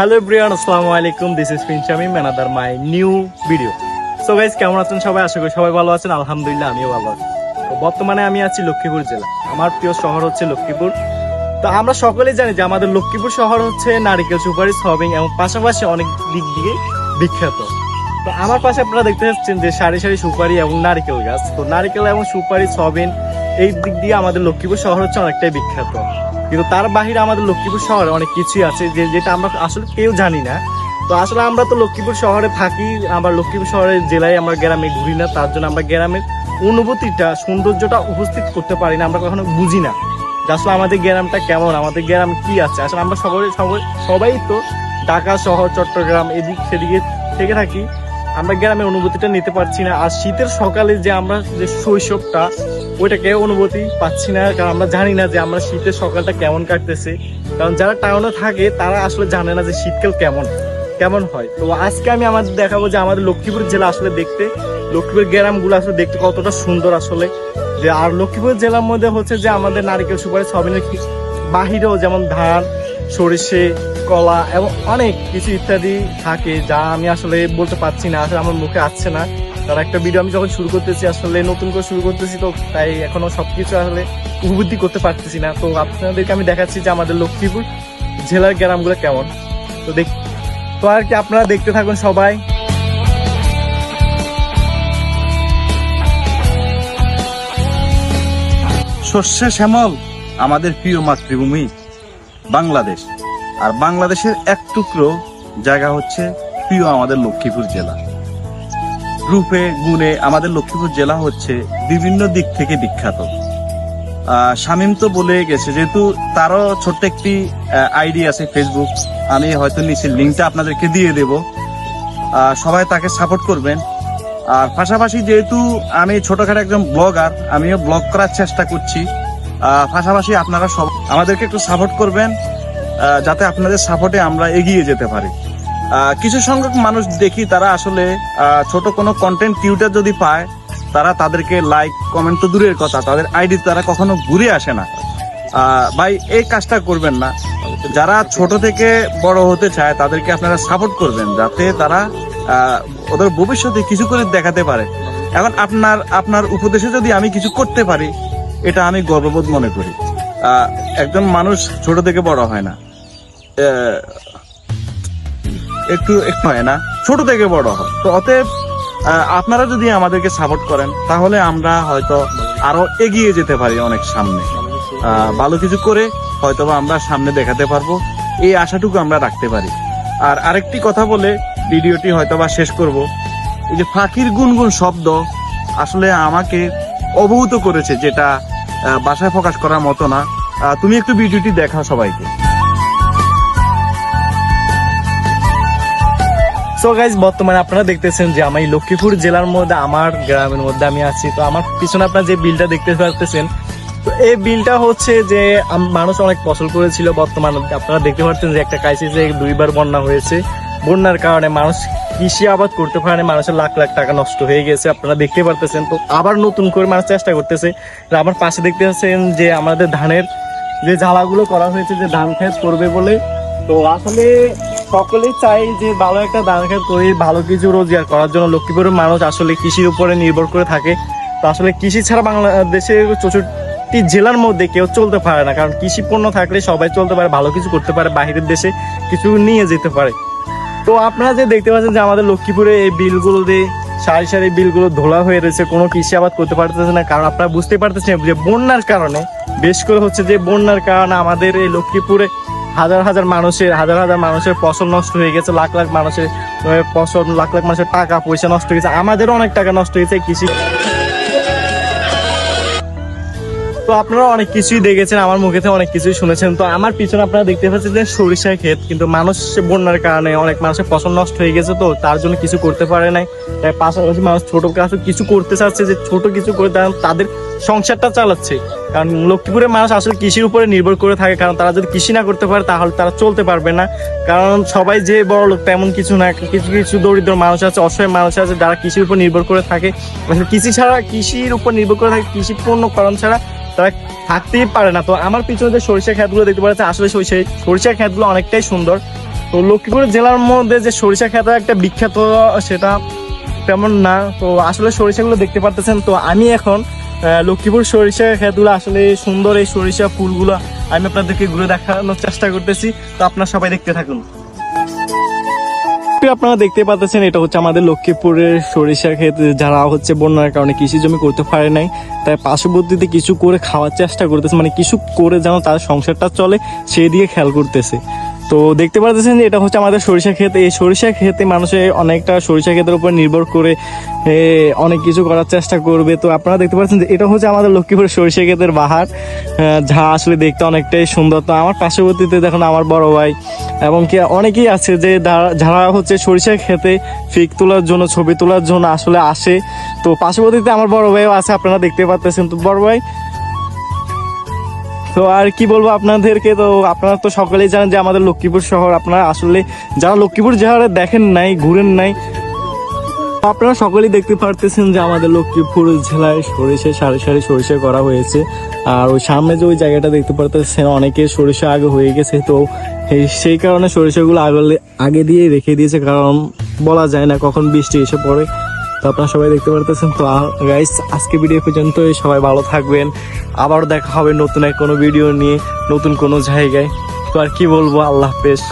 Hello Brian আসসালামু আলাইকুম। This is fin Shamim another my new video so guys কেমন আছেন সবাই? আশা করি সবাই ভালো আছেন। আলহামদুলিল্লাহ, আমিও ভালো আছি। তো বর্তমানে আমি আছি লক্ষ্মীপুর জেলা। আমার প্রিয় শহর হচ্ছে লক্ষ্মীপুর। তো আমরা সকলেই জানি যে আমাদের লক্ষ্মীপুর শহর হচ্ছে নারিকেল সুপারি সবিং এবং পাশাপাশি অনেক দিক দিয়ে বিখ্যাত। তো আমার পাশে আপনারা দেখতে পাচ্ছেন যে সারি সারি সুপারি এবং নারিকেল গাছ। তো নারিকেল এবং সুপারি সবিন এই দিক দিয়ে আমাদের লক্ষ্মীপুর শহর হচ্ছে অনেকটাই বিখ্যাত। কিন্তু তার বাহিরে আমাদের লক্ষ্মীপুর শহরে অনেক কিছুই আছে যে যেটা আমরা আসলে কেউ জানি না। তো আসলে আমরা তো লক্ষ্মীপুর শহরে থাকি আমরা লক্ষ্মীপুর শহরের জেলায় আমরা গ্রামে ঘুরি না, তার জন্য আমরা গ্রামের অনুভূতিটা, সৌন্দর্যটা উপস্থিত করতে পারি না, আমরা কখনো বুঝি না আসলে আমাদের গ্রামটা কেমন, আমাদের গ্রাম কি আছে। আসলে আমরা সবাই সবাই তো ঢাকা শহর, চট্টগ্রাম এদিক সেদিকে থেকে থাকি। আমরা গ্রামের অনুভূতিটা নিতে পারছি না। আর শীতের সকালে যে আমরা যে শৈশবটা, ওইটাকে অনুভূতি পাচ্ছি না। কারণ আমরা জানি না যে আমরা শীতের সকালটা কেমন কাটতেছে। কারণ যারা টাউনে থাকে, তারা আসলে জানে না যে শীতকাল কেমন কেমন হয়। তো আজকে আমি আমাদের দেখাবো যে আমাদের লক্ষ্মীপুর জেলা আসলে দেখতে, লক্ষ্মীপুর গ্রামগুলো আসলে দেখতে কতটা সুন্দর আসলে। যে আর লক্ষ্মীপুর জেলার মধ্যে হচ্ছে যে আমাদের নারিকেল সুপারি, সবিনের বাহিরেও যেমন ধান, সরিষে কলা এবং অনেক কিছু ইত্যাদি থাকে যা আমি আসলে বলতে পারছি না, আসলে আমার মুখে আসছে না। তার একটা ভিডিও আমি যখন শুরু করতেছি, আসলে নতুন করে শুরু করতেছি, তো তাই এখনও সবকিছু আসলে উপলব্ধি করতে পারতেছি না। তো আপনাদেরকে আমি দেখাচ্ছি যে আমাদের লক্ষ্মীপুর জেলার গ্রামগুলো কেমন। তো দেখ, তো আর কি আপনারা দেখতে থাকুন সবাই। শস্যে শ্যামল, আমাদের প্রিয় মাতৃভূমি, বাংলাদেশ। আর বাংলাদেশের এক টুকরো জায়গা হচ্ছে প্রিয় আমাদের লক্ষ্মীপুর জেলা। রূপে, গুণে আমাদের লক্ষ্মীপুর জেলা হচ্ছে বিভিন্ন দিক থেকে বিখ্যাত। শামীম তো বলে গেছে, যেহেতু তারও ছোট্ট একটি আইডি আছে ফেসবুক আমি হয়তো নিচে লিঙ্কটা আপনাদেরকে দিয়ে দেব। সবাই তাকে সাপোর্ট করবেন। আর পাশাপাশি যেহেতু আমি ছোটখাটো একজন ব্লগার, আমিও ব্লগ করার চেষ্টা করছি। পাশাপাশি আপনারা সব আমাদেরকে একটু সাপোর্ট করবেন। যাতে আপনাদের সাপোর্টে আমরা এগিয়ে যেতে পারি। কিছু সংখ্যক মানুষ দেখি, তারা আসলে ছোট কোনো কন্টেন্ট টিউটার যদি পায়, তারা তাদেরকে লাইক কমেন্ট তো দূরের কথা, তাদের আইডি তারা কখনো ঘুরে আসে না। ভাই, এই কাজটা করবেন না। যারা ছোট থেকে বড় হতে চায়, তাদেরকে আপনারা সাপোর্ট করবেন, যাতে তারা ওদের ভবিষ্যতে কিছু করে দেখাতে পারে। এখন আপনার আপনার উপদেশে যদি আমি কিছু করতে পারি, এটা আমি গর্ববোধ মনে করি। একজন মানুষ ছোট থেকে বড় হয় না। একটু একটু হয় না। ছোট থেকে বড় হয়। তো অতএব আপনারা যদি আমাদেরকে সাপোর্ট করেন, তাহলে আমরা হয়তো আরও এগিয়ে যেতে পারি অনেক সামনে। ভালো কিছু করে হয়তোবা আমরা সামনে দেখাতে পারব। এই আশাটুকু আমরা রাখতে পারি। আর আরেকটি কথা বলে ভিডিওটি হয়তোবা শেষ করব। এই যে ফাঁকির গুনগুন শব্দ আসলে আমাকে অবহিত করেছে, যেটা বাসায় প্রকাশ করার মতো না। তুমি একটু ভিডিওটি দেখা সবাইকে। সো গাইজ বর্তমানে আপনারা দেখতেছেন যে আমি লক্ষ্মীপুর জেলার মধ্যে, আমার গ্রামের মধ্যে আমি আছি। তো আমার পিছনে আপনারা যে বিলটা দেখতে পারতেছেন, তো এই বিলটা হচ্ছে যে মানুষ অনেক পছন্দ করেছিল। বর্তমানে আপনারা দেখতে পাচ্ছেন যে একটা ক্রাইসিসে দুইবার বন্যা হয়েছে। বন্যার কারণে মানুষ কৃষি আবাদ করতে পারে মানুষের লাখ লাখ টাকা নষ্ট হয়ে গেছে। আপনারা দেখতে পারতেছেন, তো আবার নতুন করে মানুষ চেষ্টা করতেছে। আমার পাশে দেখতে পাচ্ছেন যে আমাদের ধানের যে জ্বালাগুলো করা হয়েছে, যে ধান খেত করবে বলে, তো আসলে সকলেই চাই যে ভালো একটা ধান খেত করে ভালো কিছু রোজগার করার জন্য লক্ষ্মীপুরের মানুষ আসলে কৃষির উপরে নির্ভর করে থাকে। তো আসলে কৃষি ছাড়া বাংলাদেশের চৌষট্টি জেলার মধ্যে কেউ চলতে পারে না, কারণ কৃষি পণ্য থাকলে সবাই চলতে পারে, ভালো কিছু করতে পারে বাইরের দেশে কিছু নিয়ে যেতে পারে। তো আপনারা যে দেখতে পাচ্ছেন যে আমাদের লক্ষ্মীপুরে এই বিলগুলো দিয়ে সারি সারি বিলগুলো ধোলা হয়ে রয়েছে, কোনো কৃষি আবাদ করতে পারতেছে না, কারণ আপনারা বুঝতে পারতেছেন যে বন্যার কারণে, বেশ করে হচ্ছে যে বন্যার কারণে আমাদের এই লক্ষ্মীপুরে হাজার হাজার মানুষের, হাজার হাজার মানুষের ফসল নষ্ট হয়ে গেছে, লাখ লাখ মানুষের ফসল, লাখ লাখ মানুষের টাকা পয়সা নষ্ট হয়ে গেছে। আমাদেরও অনেক টাকা নষ্ট হয়েছে কৃষি তো আপনারা অনেক কিছুই দেখেছেন, আমার মুখে অনেক কিছুই শুনেছেন। তো আমার পিছনে আপনারা দেখতে পাচ্ছেন যে সরিষার ক্ষেত, কিন্তু মানুষ বন্যার কারণে অনেক মানুষের ফসল নষ্ট হয়ে গেছে তো, তার জন্য কিছু করতে পারে নাই। তাই পাশাপাশি মানুষ ছোট কাছে কিছু করতে চাচ্ছে, যে ছোট কিছু করে তাদের সংসারটা চালাচ্ছে। কারণ লক্ষ্মীপুরের মানুষ আসলে কৃষির উপরে নির্ভর করে থাকে, কারণ তারা যদি কৃষি না করতে পারে, তাহলে তারা চলতে পারবে না। কারণ সবাই যে বড় লোক, তেমন কিছু না, কিছু কিছু দরিদ্র মানুষ আছে, অসহায় মানুষ আছে, যারা কৃষির উপর নির্ভর করে থাকে। কৃষি ছাড়া, কৃষির উপর নির্ভর করে থাকে, কৃষি পণ্য করণ ছাড়া তারা থাকতেই পারে না। তো আমার পিছনে যে সরিষা ক্ষেতগুলো দেখতে পাচ্ছে আসলে সরিষা সরিষার ক্ষেতগুলো অনেকটাই সুন্দর। তো লক্ষ্মীপুর জেলার মধ্যে যে সরিষা খেত একটা বিখ্যাত, সেটা তেমন না। তো আসলে সরিষাগুলো দেখতে পারতেছেন। তো আমি এখন লক্ষ্মীপুর সরিষা খেতগুলো আসলে সুন্দর এই সরিষা ফুলগুলো আমি আপনাদেরকে ঘুরে দেখানোর চেষ্টা করতেছি। তো আপনারা সবাই দেখতে থাকুন। তো আপনারা দেখতে পাচ্ছেন, এটা হচ্ছে আমাদের লক্ষ্মীপুরের সরিষা ক্ষেত, যারা হচ্ছে বন্যার কারণে কৃষি জমি করতে পারে নাই। তাই পার্শ্ববর্তীতে কিছু করে খাওয়ার চেষ্টা করতেছে মানে কিছু করে যেন তার সংসারটা চলে সেই দিকে খেয়াল করতেছে। তো দেখতে পাচ্ছেন যে এটা হচ্ছে আমাদের সরিষা ক্ষেত। এই সরিষা ক্ষেতে মানুষে অনেকটা সরিষা ক্ষেতের উপর নির্ভর করে অনেক কিছু করার চেষ্টা করবে। তো আপনারা দেখতে পাচ্ছেন যে এটা হচ্ছে আমাদের লক্ষ্মীপুর সরিষা ক্ষেতের বাহার। যা আসলে দেখতে অনেকটাই সুন্দর। তো আমার পার্শ্ববর্তীতে দেখুন আমার বড় ভাই এবং কি অনেকেই আছে যে যারা হচ্ছে সরিষা ক্ষেতে ফিক তোলার জন্য, ছবি তোলার জন্য আসলে আসে। তো পার্শ্ববর্তীতে আমার বড় ভাইও আছে, আপনারা দেখতে পাচ্ছেন তো বড় ভাই তো আর কি বলব আপনাদেরকে? তো আপনারা তো সকলেই জানেন যে আমাদের লক্ষ্মীপুর শহর, আপনারা আসলে যারা লক্ষ্মীপুর শহরে দেখেন নাই, ঘুরেন নাই, আপনারা সকলেই দেখতে পারতেছেন যে আমাদের লক্ষ্মীপুর জেলায় সরিষা, সারি সারি সরিষা করা হয়েছে। আর ওই সামনে যে ওই জায়গাটা দেখতে পারতেছেন অনেকে সরিষা আগে হয়ে গেছে, তো সেই কারণে সরিষাগুলো আগে আগে দিয়ে রেখে দিয়েছে, কারণ বলা যায় না কখন বৃষ্টি এসে পড়ে। তো আপনারা সবাই দেখতে পারতেছেন। তো গাইস আজকে ভিডিও পর্যন্ত সবাই ভালো থাকবেন। আবার দেখা হবে নতুন এক কোনো ভিডিও নিয়ে, নতুন কোনো জায়গায়। তো আর কি বলব? আল্লাহ হাফেজ।